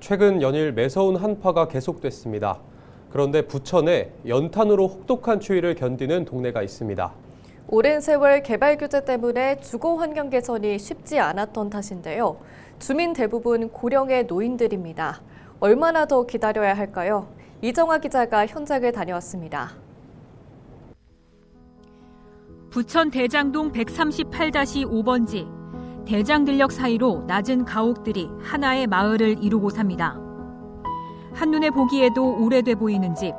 최근 연일 매서운 한파가 계속됐습니다. 그런데 부천에 연탄으로 혹독한 추위를 견디는 동네가 있습니다. 오랜 세월 개발 규제 때문에 주거 환경 개선이 쉽지 않았던 탓인데요. 주민 대부분 고령의 노인들입니다. 얼마나 더 기다려야 할까요? 이정화 기자가 현장을 다녀왔습니다. 부천 대장동 138-5번지 대장들역 사이로 낮은 가옥들이 하나의 마을을 이루고 삽니다. 한눈에 보기에도 오래돼 보이는 집.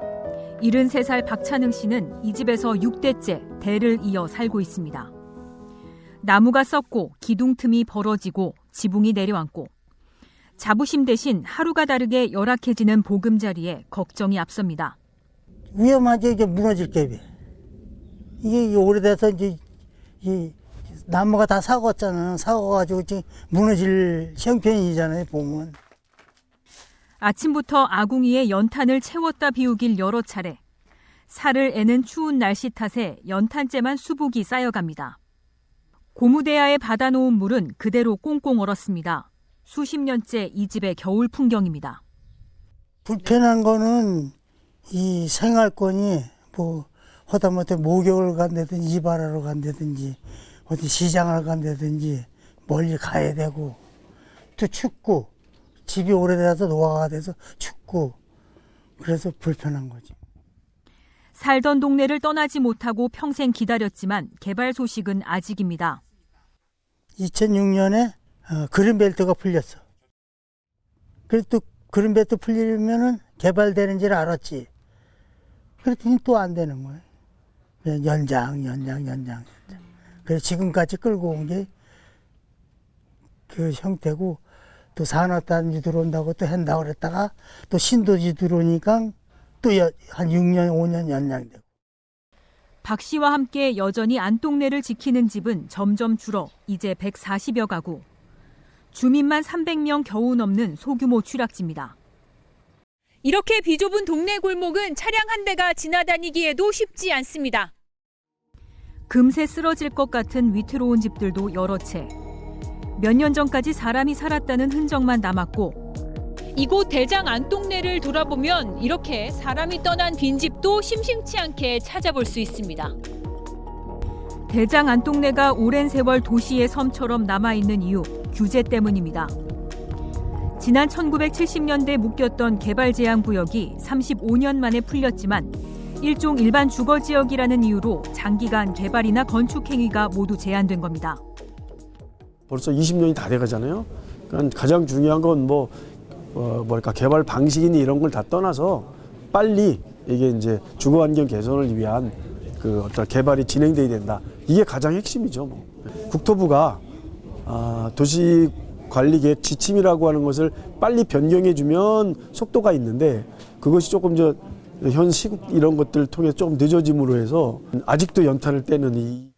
73살 박찬흥 씨는 이 집에서 6대째 대를 이어 살고 있습니다. 나무가 썩고 기둥 틈이 벌어지고 지붕이 내려앉고 자부심 대신 하루가 다르게 열악해지는 보금자리에 걱정이 앞섭니다. 위험하지 이게 무너질 게 이게 오래돼서 이제 이 나무가 다 사갔잖아 사가가지고 무너질 형편이잖아요 보면 아침부터 아궁이에 연탄을 채웠다 비우길 여러 차례. 살을 애는 추운 날씨 탓에 연탄재만 수북이 쌓여갑니다. 고무대야에 받아놓은 물은 그대로 꽁꽁 얼었습니다. 수십 년째 이 집의 겨울 풍경입니다. 불편한 거는 이 생활권이 뭐 하다못해 목욕을 간다든지 이발하러 간다든지 어디 시장을 간다든지 멀리 가야 되고 또 춥고 집이 오래돼서 노화가 돼서 춥고 그래서 불편한 거지. 살던 동네를 떠나지 못하고 평생 기다렸지만 개발 소식은 아직입니다. 2006년에 어, 그린벨트가 풀렸어. 그래도 또 그린벨트 풀리면은 개발되는지를 알았지. 그랬더니 또 안 되는 거야. 연장, 연장, 연장, 연장. 그래서 지금까지 끌고 온 게 그 형태고 또 산업단지 들어온다고 또 한다고 그랬다가 또 신도시 들어오니까 또 한 6년, 5년 연장되고. 박 씨와 함께 여전히 안동네를 지키는 집은 점점 줄어 이제 140여 가구. 주민만 300명 겨우 넘는 소규모 취락지입니다. 이렇게 비좁은 동네 골목은 차량 한 대가 지나다니기에도 쉽지 않습니다. 금세 쓰러질 것 같은 위태로운 집들도 여러 채. 몇 년 전까지 사람이 살았다는 흔적만 남았고 이곳 대장 안동네를 돌아보면 이렇게 사람이 떠난 빈집도 심심치 않게 찾아볼 수 있습니다. 대장 안동네가 오랜 세월 도시의 섬처럼 남아있는 이유 규제 때문입니다. 지난 1970년대 묶였던 개발 제한 구역이 35년 만에 풀렸지만 일종 일반 주거 지역이라는 이유로 장기간 개발이나 건축 행위가 모두 제한된 겁니다. 벌써 20년이 다 돼가잖아요. 그러니까 가장 중요한 건뭐 어, 뭐랄까 개발 방식이니 이런 걸 다 떠나서 빨리 이게 이제 주거 환경 개선을 위한 그 어떤 개발이 진행돼야 된다. 이게 가장 핵심이죠. 뭐. 국토부가 아, 도시 관리 계획 지침이라고 하는 것을 빨리 변경해 주면 속도가 있는데 그것이 조금 저 현 시국 이런 것들을 통해 조금 늦어짐으로 해서 아직도 연탄을 떼는 이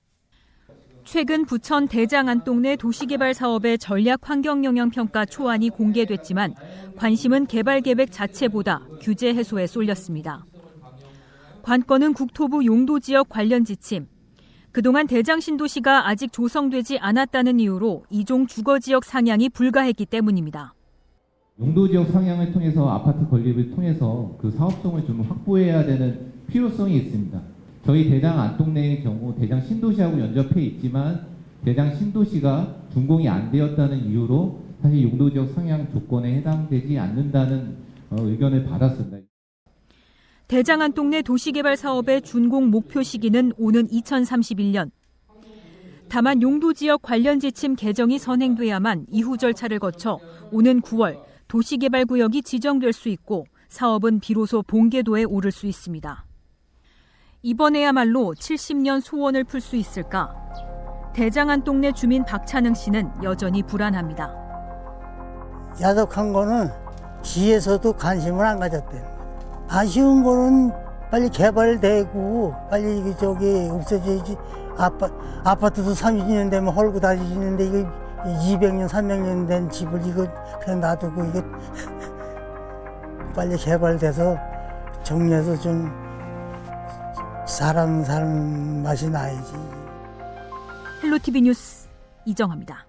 최근 부천 대장 안동내 도시개발 사업의 전략 환경 영향 평가 초안이 공개됐지만 관심은 개발 계획 자체보다 규제 해소에 쏠렸습니다. 관건은 국토부 용도 지역 관련 지침. 그동안 대장 신도시가 아직 조성되지 않았다는 이유로 이종 주거 지역 상향이 불가했기 때문입니다. 용도 지역 상향을 통해서 아파트 건립을 통해서 그 사업성을 좀 확보해야 되는 필요성이 있습니다. 저희 대장 안동내의 경우 대장 신도시하고 연접해 있지만 대장 신도시가 준공이 안 되었다는 이유로 사실 용도 지역 상향 조건에 해당되지 않는다는 어, 의견을 받았습니다. 대장 안동내 도시개발 사업의 준공 목표 시기는 오는 2031년. 다만 용도 지역 관련 지침 개정이 선행돼야만 이후 절차를 거쳐 오는 9월 도시개발 구역이 지정될 수 있고 사업은 비로소 본궤도에 오를 수 있습니다. 이번에야말로 70년 소원을 풀 수 있을까? 대장안 동네 주민 박찬흥 씨는 여전히 불안합니다. 야속한 거는 시에서도 관심을 안 가졌대. 아쉬운 거는 빨리 개발되고 빨리 저기 없어져야지. 아파, 아파트도 30년 되면 헐고 다니시는데 이거 200년, 300년 된 집을 이거 그냥 놔두고 이게 빨리 개발돼서 정리해서 좀 사람 사는 맛이 나야지. 헬로티비 뉴스 이정합니다.